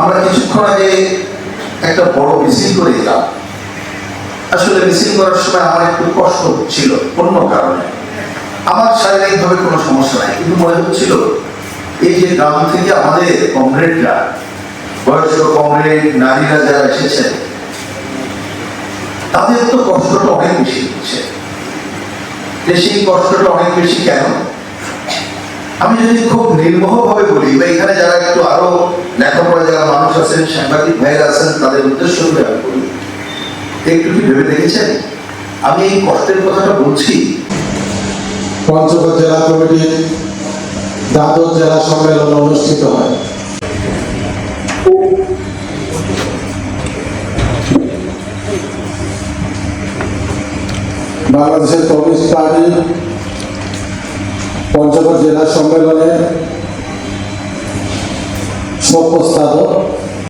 আমরা কিছুক্ষণ আগে একটা বড় মিছিল করে এলাম। আসলে মিছিল করার সময় আমার একটু কষ্ট ছিল অন্য কারণে। আমার শারীরিকভাবে কোনো সমস্যা নাই, কিন্তু মনে হচ্ছিল এই যে গ্রাম থেকে আমাদের কমরেডরা, বয়স্ক কমরেড, নারীরা যারা এসেছেন তাদের তো কষ্টটা অনেক বেশি হচ্ছে। সেই কষ্টটা অনেক বেশি কেন? আমি যদি খুব নির্মোহভাবে বলি, বা এখানে যারা লেখাপড়া যারা মানুষ আছেন, সাংবাদিক আছেন, তাদের উদ্দেশ্য একটু কি ভেবে দেখেছেন? আমি এই কষ্টের কথাটা বলছি। পঞ্চগড় জেলা কমিটির দ্বাদশ জেলা সম্মেলন অনুষ্ঠিত হয়। বাংলাদেশের কমিউনিস্ট পার্টি পঞ্চগড় জেলা সম্মেলনে sou postador?